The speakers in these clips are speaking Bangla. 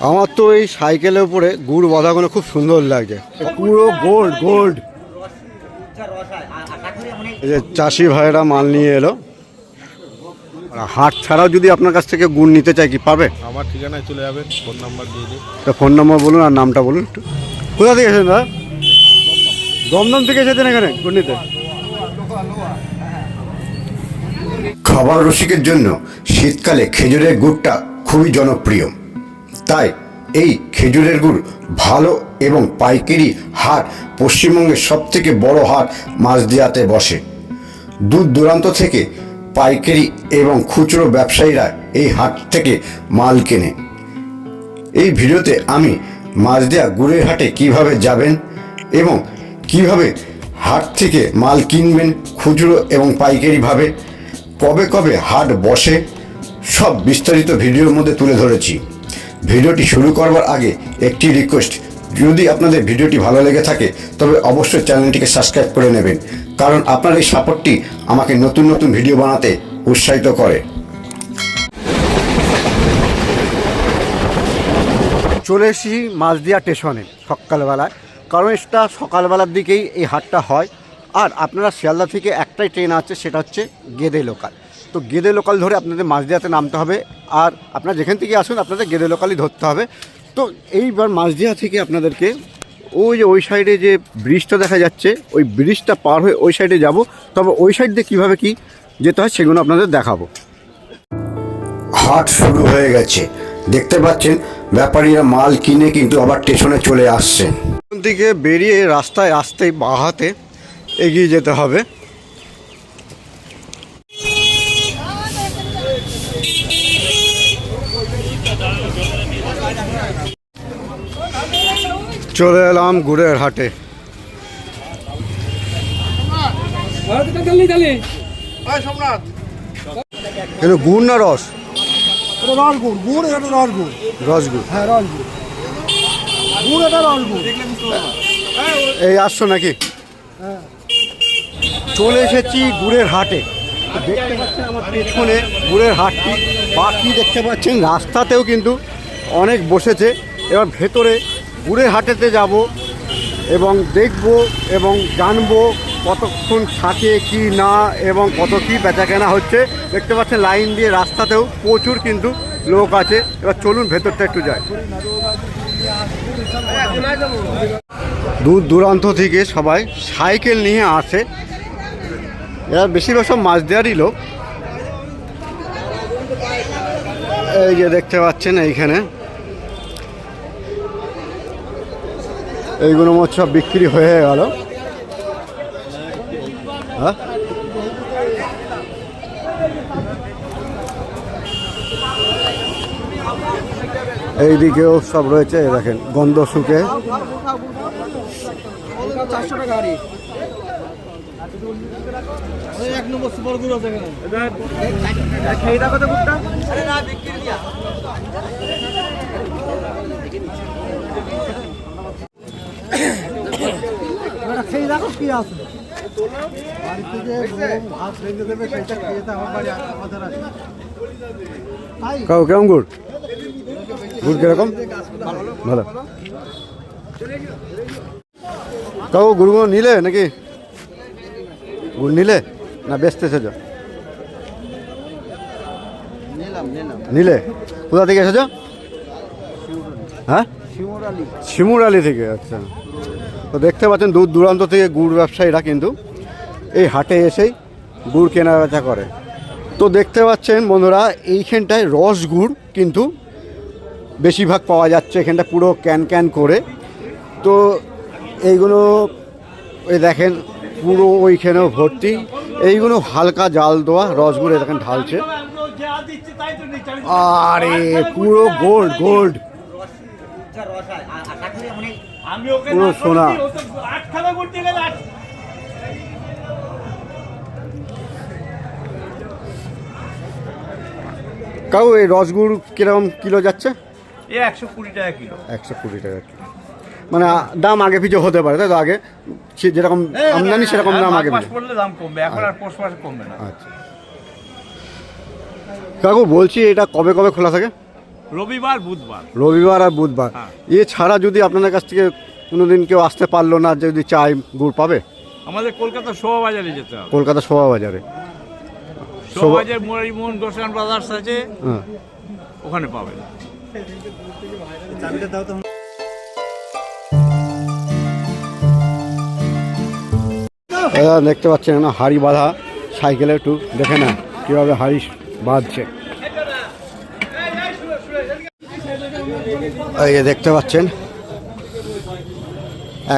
আমার তো এই সাইকেলের উপরে গুড় বাঁধাগুলো খুব সুন্দর লাগছে পুরো গোল্ড গোল্ড এই যে চাষি ভাইয়েরা মাল নিয়ে এলো। হাট ছাড়াও যদি আপনার কাছ থেকে গুড় নিতে চাই কি পাবে? আমার ঠিকানায় চলে যাবেন ফোন নাম্বার দিয়ে দিন। তো ফোন নম্বর বলুন আর নামটা বলুন একটু। কোথা থেকে এসেছেন দাদা? দমদম থেকে এসেছেন এখানে গুড় নিতে? খাবার রসিকের জন্য শীতকালে খেজুরের গুড়টা খুবই জনপ্রিয়। তাই এই খেজুরের গুড় ভালো এবং পাইকারি হাট পশ্চিমবঙ্গের সবথেকে বড় হাট মাঝদিয়াতে বসে। দূর দূরান্ত থেকে পাইকারি এবং খুচরো ব্যবসায়ীরা এই হাট থেকে মাল কেনে। এই ভিডিওতে আমি মাঝদিয়া গুড়ের হাটে কীভাবে যাবেন এবং কীভাবে হাট থেকে মাল কিনবেন খুচরো এবং পাইকারিভাবে, কবে কবে হাট বসে, সব বিস্তারিত ভিডিওর মধ্যে তুলে ধরেছি। ভিডিওটি শুরু করবার আগে একটি রিকোয়েস্ট যদি আপনাদের ভিডিওটি ভালো লেগে থাকে, তবে অবশ্যই চ্যানেলটিকে সাবস্ক্রাইব করে নেবেন, কারণ আপনার এই সাপোর্টটি আমাকে নতুন নতুন ভিডিও বানাতে উৎসাহিত করে। চলে এসেছি মাঝদিয়া স্টেশনে সকালবেলায়। কারণ এটা সকালবেলার দিকেই এই হাটটা হয়। আর আপনারা শিয়ালদা থেকে একটাই ট্রেন আছে, সেটা হচ্ছে গেদে লোকাল তো গেদে লোকাল ধরে আপনাদের মাঝদিয়াতে নামতে হবে। আর আপনারা যেখান থেকে আসুন আপনাদের গেদে লোকালই ধরতে হবে। তো এইবার মাঝদিয়া থেকে আপনাদেরকে ওই যে ওই সাইডে যে ব্রিজটা দেখা যাচ্ছে ওই ব্রিজটা পার হয়ে ওই সাইডে যাব। তবে ওই সাইড দিয়ে কীভাবে কি যেতে হয় সেগুলো আপনাদের দেখাবো। হাট শুরু হয়ে গেছে। দেখতে পাচ্ছেন ব্যাপারীরা মাল কিনে কিন্তু আবার স্টেশনে চলে আসছেন। দিকে বেরিয়ে রাস্তায় আসতেই বাহাতে এগিয়ে যেতে হবে। চলে এলাম গুড়ের হাটে। গুড় না রস? গুড় গুড় এই আসছো নাকি? চলে এসেছি গুড়ের হাটে। দেখতে পেছনে গুড়ের হাটটি। বাকি দেখতে পাচ্ছেন, রাস্তাতেও কিন্তু অনেক বসেছে। এবার ভেতরে গুড়ের হাটেতে যাব এবং দেখব এবং জানব কতক্ষণ থাকে কি না এবং কত কি বেচা কেনা হচ্ছে। দেখতে পাচ্ছেন, লাইন দিয়ে রাস্তাতেও প্রচুর কিন্তু লোক আছে। এবার চলুন, ভেতরটা একটু যায় দূর দূরান্ত থেকে সবাই সাইকেল নিয়ে আসে। এরা বেশিরভাগ সব মাছ দেওয়ারই লোক। এই যে দেখতে পাচ্ছেন এইখানে। এইগুলো সব বিক্রি হয়ে গেল। হ্যাঁ? এইদিকেও সব রয়েছে দেখেন গন্ধ শুকে সুপার গুড় আছে এখানে খেয়ে দেখো তো গুড়টা আরে না বিক্রি দিয়া খেয়ে দেখো কি আছে? বাড়িতে যে ভাত দেবে সেইটা খেয়ে তো আমার বাড়ি আমাদের আছে তাই কাউ কেমন গুড়? গুড় কীরকম? ভালো। কাউ গুড়গুলো নিলে নাকি? গুড় নিলে না বেচতে এসেছ? নিলে? কোথা থেকে এসেছ? হ্যাঁ? শিমুরালি থেকে আচ্ছা। তো দেখতে পাচ্ছেন দূর দূরান্ত থেকে গুড় ব্যবসায়ীরা কিন্তু এই হাটে এসেই গুড় কেনা বেচা করে। তো দেখতে পাচ্ছেন বন্ধুরা, এইখানটায় রস গুড় কিন্তু বেশিরভাগ পাওয়া যাচ্ছে এখানটা পুরো ক্যান ক্যান করে। তো এইগুলো ওই দেখেন পুরো ওইখানেও ভর্তি। এইগুলো হালকা জাল দেওয়া রসগুলো দেখেন ঢালছে। আরে, পুরো গোল্ড গোল্ড। পুরো সোনা। কাউ এই রসগুড় কীরকম কিলো যাচ্ছে? এ একশো কুড়ি টাকা কিলো। একশো কুড়ি টাকা কিলো। মানে দাম আগে পিছু হতে পারে তাই তো আগে? যেরকম আমদানি সেরকম দাম আগে পড়লে দাম কমবে এখন আর পৌষ মাসে কমবে না। আচ্ছা। কাকু বলছি এটা কবে কবে খোলা থাকে? রবিবার বুধবার। রবিবার আর বুধবার। হ্যাঁ। এছাড়া যদি আপনাদের কাছ থেকে কোনোদিন কেউ আসতে পারল না যদি চাই গুড় পাবে? আমাদের কলকাতা শোভাবাজারে যেতে হবে। কলকাতা শোভা বাজারে শোভাবাজার মোরারিমোহন গোসান ব্রাদার্স আছে। হ্যাঁ। ওখানে পাবেন। দেখতে পাচ্ছেন না হাড়ি বাঁধা সাইকেলে একটু দেখে না কীভাবে হাড়ি বাঁধছে। এই যে দেখতে পাচ্ছেন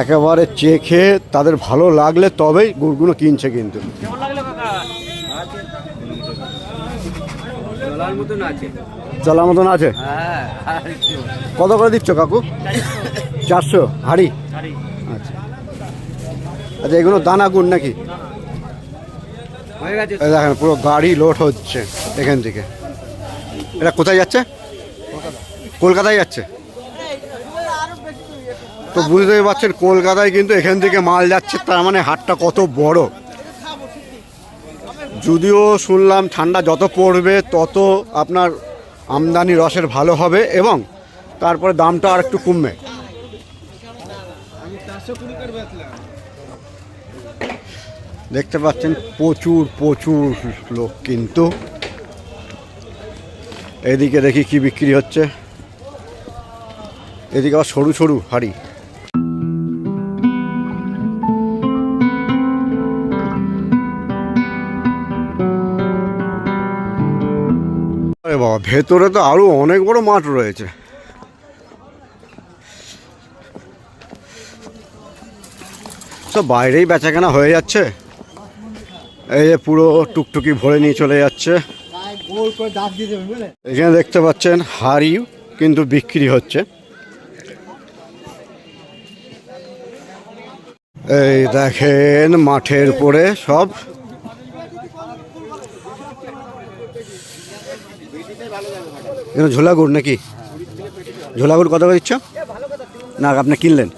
একেবারে চেখে তাদের ভালো লাগলে তবেই গুড়গুলো কিনছে কিন্তু। চলার মতন আছে। হ্যাঁ? কত করে দিচ্ছ কাকু? চারশো। হাড়ি? আচ্ছা। আচ্ছা এগুলো দানা গুড় নাকি? দেখেন পুরো গাড়ি লোড হচ্ছে এখান থেকে। এটা কোথায় যাচ্ছে? কলকাতায় যাচ্ছে? তো বুঝতেই পারছেন, কলকাতায় কিন্তু এখান থেকে মাল যাচ্ছে, তার মানে হাটটা কত বড়। যদিও শুনলাম ঠান্ডা যত পড়বে, তত আপনার আমদানি রসের ভালো হবে এবং তারপরে দামটা আর একটু কমবে। দেখতে পাচ্ছেন, প্রচুর প্রচুর লোক কিন্তু। এদিকে দেখি কি বিক্রি হচ্ছে। এদিকে আবার সরু সরু হাড়ি। ভেতরে তো আরও অনেক বড় মাঠ রয়েছে। সব বাইরেই বেচাকেনা হয়ে যাচ্ছে। এই যে পুরো টুকটুকি ভরে নিয়ে চলে যাচ্ছে। এখানে দেখতে পাচ্ছেন হাড়ি কিন্তু বিক্রি হচ্ছে। এই দেখেন মাঠের পরে সব এখানে ঝোলা গুড় নাকি? ঝোলা গুড় কত করে দিচ্ছ? না আপনি কিনলেন?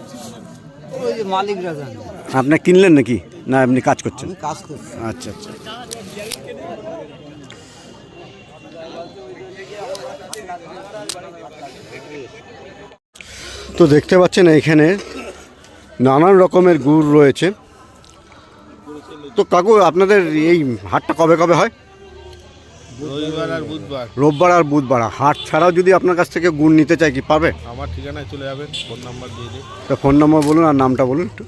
আপনি কিনলেন নাকি? না আপনি কাজ করছেন? আচ্ছা আচ্ছা। তো দেখতে পাচ্ছেন এইখানে নানান রকমের গুড় রয়েছে। তো কাকু আপনাদের এই হাটটা কবে কবে হয়? রবিবার আর বুধবার। রোববার আর বুধবার। হাট ছাড়াও যদি আপনার কাছ থেকে গুড় নিতে চাই কি পাবে? আমার ঠিকানায় চলে যাবেন ফোন নাম্বার দিয়ে দিই তো ফোন নম্বর বলুন আর নামটা বলুন একটু।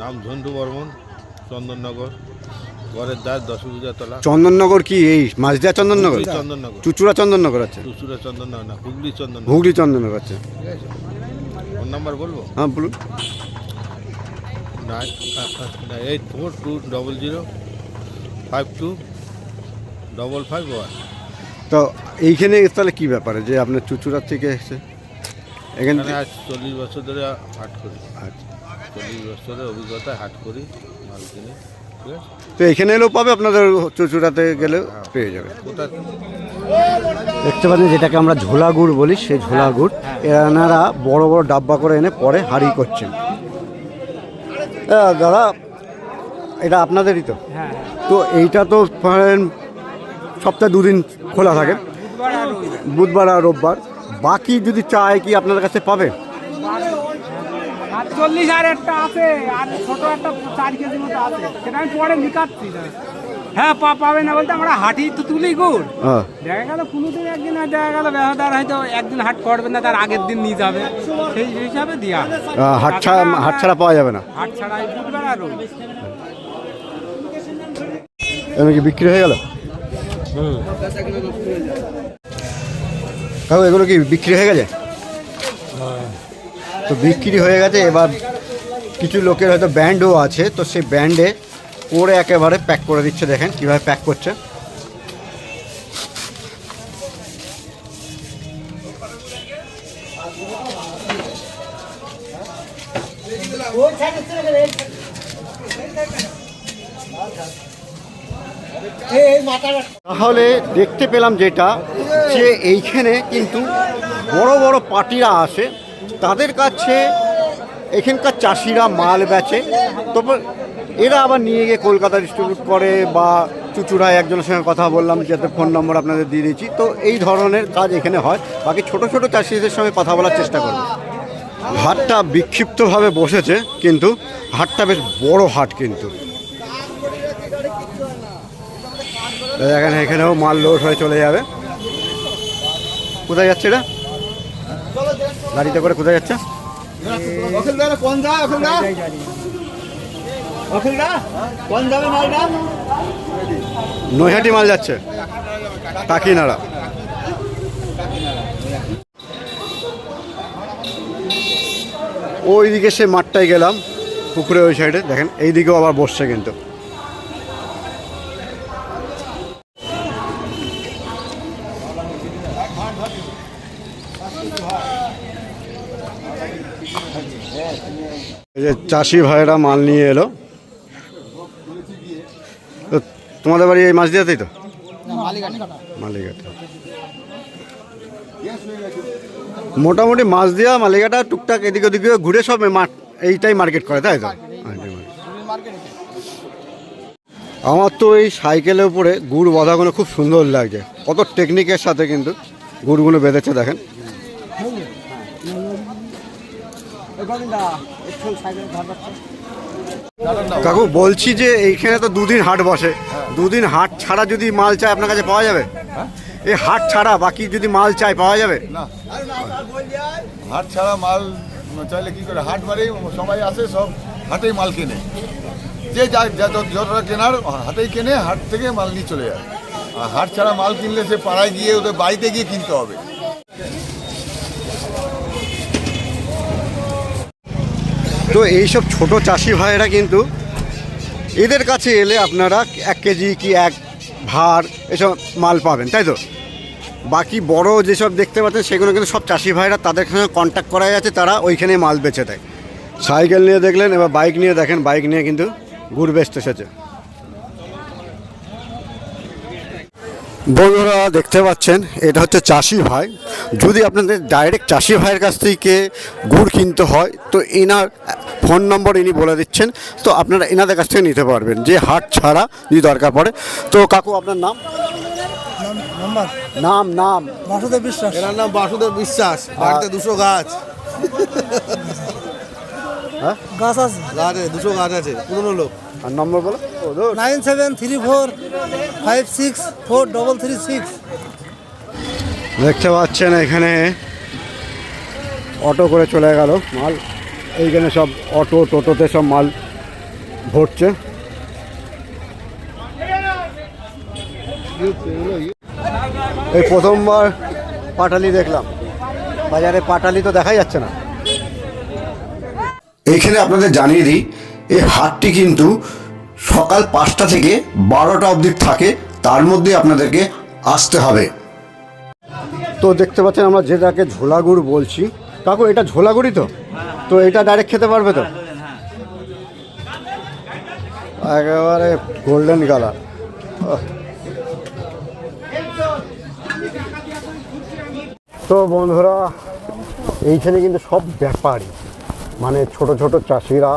নাম ঝন্টু বর্মন চন্দননগর ঘরের দ্বার দশভুজা তলা চন্দননগর কি? এই মাঝদিয়া চন্দননগর? চন্দননগর। চুচুড়া চন্দননগর আছে? চুচুড়া চন্দননগর না হুগলি চন্দননগর। হুগলি চন্দননগর আছে। আছে। ফোন নাম্বার বলব? হ্যাঁ বলুন। Nine eight four two double zero five two double five one তো এইখানে তাহলে কি ব্যাপারে? যে আপনার চুচুড়ার থেকে এসে এখানে আজ চল্লিশ বছর ধরে হাট করি। আচ্ছা। চল্লিশ বছরের অভিজ্ঞতায় হাট করি মাল কিনি ঠিক আছে? তো এখানে এলেও পাবে আপনাদের চুচুড়াতে গেলে পেয়ে যাবে। ওটা দেখতে পাচ্ছেন যেটাকে আমরা ঝোলা গুড় বলি সেই ঝোলা গুড় এনারা বড় বড় ডাব্বা করে এনে পরে হাড়ি করছেন। দাদা এটা আপনাদেরই তো? তো এইটা তো সপ্তাহে দুদিন খোলা থাকে। বুধবার আর রোববার। বাকি যদি চায় কি আপনার কাছে পাবে? চল্লিশ আর একটা আছে আর ছোট একটা চার কেজি মতো আছে। সেটা আমি পরে লিখাচ্ছি হ্যাঁ পা পাবে না বলতে আমরা হাঁটি তো তুলি গুড়। হ্যাঁ। দেখা গেল কোনোদিন একদিন আর দেখা গেল ব্যবহার হয়তো একদিন হাট করবে না তার আগের দিন নিয়ে যাবে। সেই হিসাবে দেওয়া হাট ছাড়া হাট ছাড়া পাওয়া যাবে না। হাট ছাড়া বুধবার আর রবি কি বিক্রি হয়ে গেল? কাকু এগুলো কি বিক্রি হয়ে গেছে? তো বিক্রি হয়ে গেছে এবার কিছু লোকের হয়তো ব্যান্ডও আছে তো সেই ব্যান্ডে করে একেবারে প্যাক করে দিচ্ছে দেখেন কীভাবে প্যাক করছে। তাহলে দেখতে পেলাম যেটা, যে এইখানে কিন্তু বড় বড় পার্টিরা আসে, তাদের কাছে এখানকার চাষিরা মাল বেচে, তারপর এরা আবার নিয়ে গিয়ে কলকাতা ডিস্ট্রিবিউট করে বা চুচুড়ায় একজনের সঙ্গে কথা বললাম যাতে ফোন নম্বর আপনাদের দিয়ে দিচ্ছি তো এই ধরনের কাজ এখানে হয়। বাকি ছোট ছোট চাষিদের সঙ্গে কথা বলার চেষ্টা করব। হাটটা বিক্ষিপ্তভাবে বসেছে, কিন্তু হাটটা বেশ বড় হাট কিন্তু। দেখেন এখানেও মাল লোড হয়ে চলে যাবে। কোথায় যাচ্ছে এটা? গাড়িতে করে কোথায় যাচ্ছে? নৈহাটি মাল যাচ্ছে। কাকিনাড়া। ওই দিকে সে মাঠটায় গেলাম পুকুরে ওই সাইডে দেখেন এই দিকেও আবার বসছে কিন্তু। এই যে চাষি ভাইয়েরা মাল নিয়ে এলো। তো তোমাদের বাড়ি এই মাছ দিয়াতেই তো মালিঘাটা মোটামুটি মাছ দিয়া মালিঘাটা টুকটাক এদিক ওদিকে ঘুরে সব মাঠ এইটাই মার্কেট করে তাই তো? আমার তো এই সাইকেলের উপরে গুড় বাঁধাগুলো খুব সুন্দর লাগছে। কত টেকনিকের সাথে কিন্তু গুড়গুলো বেঁধেছে দেখেন। কাকু বলছি যে এইখানে তো দুদিন হাট বসে। দুদিন হাট ছাড়া যদি মাল চাই আপনার কাছে পাওয়া যাবে? এই হাট ছাড়া বাকি যদি মাল চাই পাওয়া যাবে? হাট ছাড়া মাল চাইলে কি করে? হাট মারেই সবাই আসে সব হাটেই মাল কেনে। যে যা যত- যতটা কেনার হাটেই কেনে হাট থেকে মাল নিয়ে চলে যায়। আর হাট ছাড়া মাল কিনলে সে পাড়ায় গিয়ে ওদের বাড়িতে গিয়ে কিনতে হবে। তো এইসব ছোট চাষি ভাইয়েরা কিন্তু এদের কাছে এলে আপনারা এক কেজি কি এক ভার এসব মাল পাবেন, তাই তো? বাকি বড় যেসব দেখতে পাচ্ছেন সেগুলো কিন্তু সব চাষি ভাইরা তাদের সঙ্গে কন্ট্যাক্ট করাই আছে, তারা ওইখানে মাল বেচে দেয়। সাইকেল নিয়ে দেখলেন, এবার বাইক নিয়ে দেখেন বাইক নিয়ে কিন্তু ঘুরবে বেচতে এসেছে। বন্ধুরা দেখতে পাচ্ছেন এটা হচ্ছে চাষি ভাই। যদি আপনাদের ডাইরেক্ট চাষি ভাইয়ের কাছ থেকে গুড় কিনতে হয় তো এনার ফোন নম্বর ইনি বলে দিচ্ছেন। তো আপনারা এনাদের কাছ থেকে নিতে পারবেন যে হাট ছাড়া যদি দরকার পড়ে। তো কাকু আপনার নাম? নাম নাম বাসুদেব বিশ্বাস। এনার নাম বাসুদেব বিশ্বাস বাড়িতে দুশো গাছ। গাছ আছে। গাছ আছে দুশো গাছ আছে পুরনো লোক। আর নম্বর বলো? Nine seven three four five six four double three six. দেখতে পাচ্ছেন এখানে অটো করে চলে গেল মাল। এইখানে সব অটো টোটোতে সব মাল ভরছে। এই প্রথমবার পাটালি দেখলাম। বাজারে পাটালি তো দেখাই যাচ্ছে না। এইখানে আপনাদের জানিয়ে দিই, এই হাটটি কিন্তু সকাল পাঁচটা থেকে বারোটা অবধি থাকে, তার মধ্যে আপনাদেরকে আসতে হবে। তো দেখতে পাচ্ছেন আমরা যেটাকে ঝোলাগুড় বলছি। কাকু, এটা ঝোলাগুড়ি তো? তো এটা ডাইরেক্ট খেতে পারবে তো? একেবারে গোল্ডেন কালার তো বন্ধুরা, এইখানে কিন্তু সব ব্যাপারই মানে ছোট ছোট চাষিরা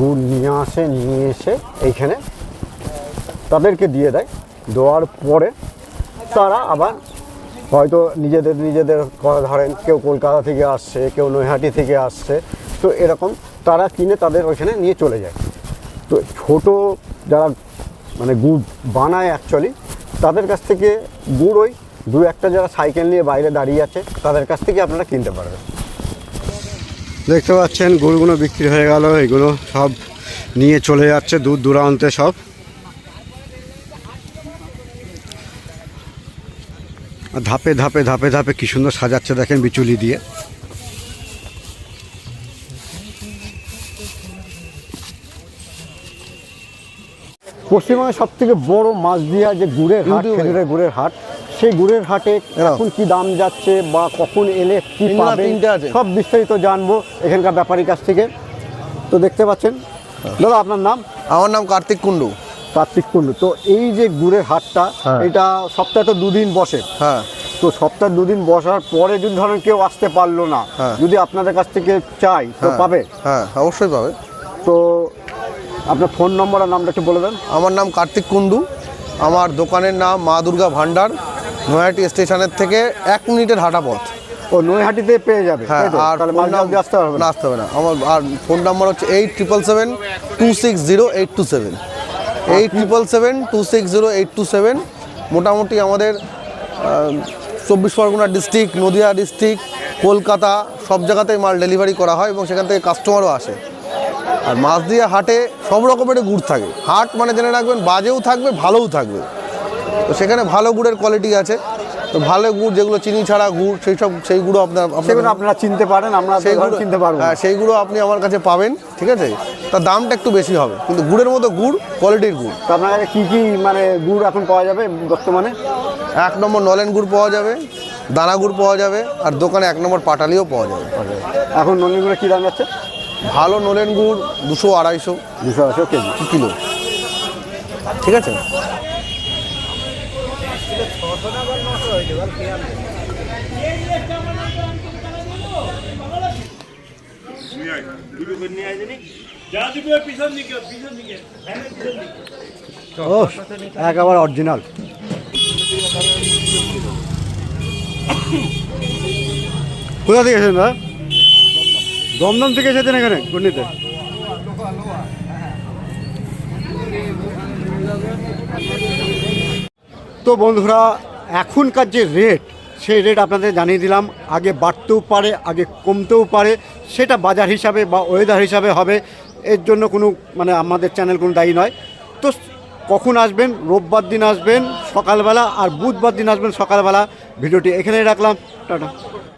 গুড় নিয়ে আসে, নিয়ে এসে এইখানে তাদেরকে দিয়ে দেয়। দেওয়ার পরে তারা আবার হয়তো নিজেদের নিজেদের ধরেন, কেউ কলকাতা থেকে আসছে, কেউ নৈহাটি থেকে আসছে। তো এরকম তারা কিনে তাদের ওইখানে নিয়ে চলে যায়। তো ছোট যারা মানে গুড় বানায় অ্যাকচুয়ালি তাদের কাছ থেকে গুড় ওই দু একটা যারা সাইকেল নিয়ে বাইরে দাঁড়িয়ে আছে, তাদের কাছ থেকে আপনারা কিনতে পারবেন। দেখতে পাচ্ছেন গরুগুলো বিক্রি হয়ে গেল এগুলো সব নিয়ে চলে যাচ্ছে দূর দূরান্তে সব। ধাপে ধাপে ধাপে ধাপে কি সুন্দর সাজাচ্ছে দেখেন বিচুলি দিয়ে। পশ্চিমবঙ্গের সব থেকে বড় মাছ দিয়া যে গুড়ের হাট খেজুরের গুড়ের হাট সেই গুড়ের হাটে এখন কি দাম যাচ্ছে বা কখন এলে কি। সব বিস্তারিত জানব এখানকার ব্যাপারীর কাছ থেকে। তো দেখতে পাচ্ছেন। দাদা আপনার নাম? আমার নাম কার্তিক কুণ্ডু। কার্তিক কুণ্ডু। তো এই যে গুড়ের হাটটা হ্যাঁ। এটা সপ্তাহে তো দুদিন বসে। হ্যাঁ। তো সপ্তাহে দুদিন বসার পরে যদি ধরেন কেউ আসতে পারল না হ্যাঁ। যদি আপনাদের কাছ থেকে চাই তো হ্যাঁ, পাবে? হ্যাঁ অবশ্যই পাবে। তো আপনার ফোন নম্বর আর নামটা একটু বলে দেন। আমার নাম কার্তিক কুণ্ডু। আমার দোকানের নাম মা দুর্গা ভান্ডার নয়াটি স্টেশনের থেকে এক মিনিটের হাঁটা পথ। ও নৈহাটিতে পেয়ে যাবে হ্যাঁ আর আসতে হবে না? না আসতে হবে না। আমার আর ফোন নাম্বার হচ্ছে eight triple seven two six zero eight two seven eight triple seven two six zero eight two seven মোটামুটি আমাদের চব্বিশ পরগনা ডিস্ট্রিক্ট নদিয়া ডিস্ট্রিক্ট কলকাতা সব জায়গাতেই মাল ডেলিভারি করা হয় এবং সেখান থেকে কাস্টমারও আসে। আর মাছ দিয়ে হাটে সব রকমের গুড় থাকে। হাট মানে জেনে রাখবেন বাজেও থাকবে ভালোও থাকবে। তো সেখানে ভালো গুড়ের কোয়ালিটি আছে। তো ভালো গুড় যেগুলো চিনি ছাড়া গুড় সেই সব সেই গুঁড়ো আপনার আপনার সেগুলো আপনারা চিনতে পারেন আমরা সেইগুলো চিনতে পারব হ্যাঁ সেইগুলো আপনি আমার কাছে পাবেন ঠিক আছে? তার দামটা একটু বেশি হবে কিন্তু গুড়ের মতো গুড় কোয়ালিটির গুড়। তো আপনার কাছে কী কী মানে গুড় এখন পাওয়া যাবে বর্তমানে? এক নম্বর নলেন গুড় পাওয়া যাবে দানা গুড় পাওয়া যাবে আর দোকানে এক নম্বর পাটালিও পাওয়া যাবে। এখন ননিগুলো কী দাম যাচ্ছে? ভালো নলেন গুড় দুশো আড়াইশো দুশো আশি কেজি। কিলো। ঠিক আছে? একেবারে অরিজিনাল কোথা থেকে এসেছেন দাদা? দমদম থেকে এসেছেন এখানে গুন্ডিতে তো বন্ধুরা এখনকার যে রেট সেই রেট আপনাদের জানিয়ে দিলাম। আগে বাড়তেও পারে, আগে কমতেও পারে। সেটা বাজার হিসাবে বা ওয়েদার হিসাবে হবে। এর জন্য কোনো মানে আমাদের চ্যানেল কোনো দায়ী নয়। তো কখন আসবেন? রোববার দিন আসবেন সকালবেলা আর বুধবার দিন আসবেন সকালবেলা। ভিডিওটি এখানেই রাখলাম। টাটা।